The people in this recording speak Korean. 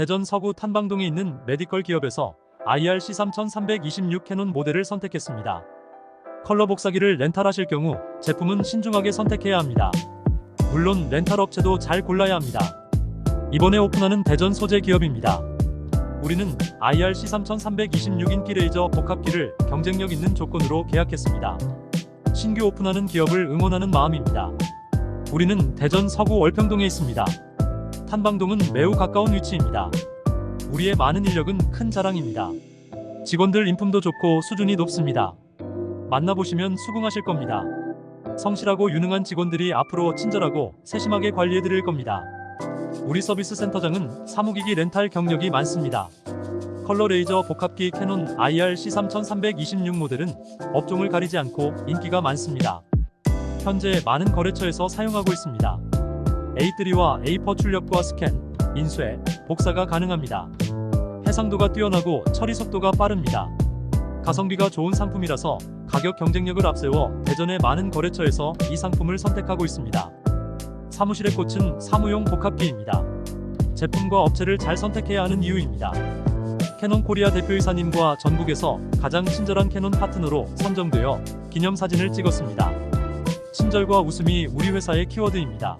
대전 서구 탄방동에 있는 메디컬 기업에서 IRC 3326 캐논 모델을 선택했습니다. 컬러 복사기를 렌탈하실 경우 제품은 신중하게 선택해야 합니다. 물론 렌탈 업체도 잘 골라야 합니다. 이번에 오픈하는 대전 소재 기업입니다. 우리는 IRC 3326 인기 레이저 복합기를 경쟁력 있는 조건으로 계약했습니다. 신규 오픈하는 기업을 응원하는 마음입니다. 우리는 대전 서구 월평동에 있습니다. 탄방동은 매우 가까운 위치입니다. 우리의 많은 인력은 큰 자랑입니다. 직원들 인품도 좋고 수준이 높습니다. 만나보시면 수긍하실 겁니다. 성실하고 유능한 직원들이 앞으로 친절하고 세심하게 관리해 드릴 겁니다. 우리 서비스 센터장은 사무기기 렌탈 경력이 많습니다. 컬러 레이저 복합기 캐논 IRC 3326 모델은 업종을 가리지 않고 인기가 많습니다. 현재 많은 거래처에서 사용하고 있습니다. A3와 A4 출력과 스캔, 인쇄, 복사가 가능합니다. 해상도가 뛰어나고 처리 속도가 빠릅니다. 가성비가 좋은 상품이라서 가격 경쟁력을 앞세워 대전의 많은 거래처에서 이 상품을 선택하고 있습니다. 사무실의 꽃은 사무용 복합기입니다. 제품과 업체를 잘 선택해야 하는 이유입니다. 캐논 코리아 대표이사님과 전국에서 가장 친절한 캐논 파트너로 선정되어 기념사진을 찍었습니다. 친절과 웃음이 우리 회사의 키워드입니다.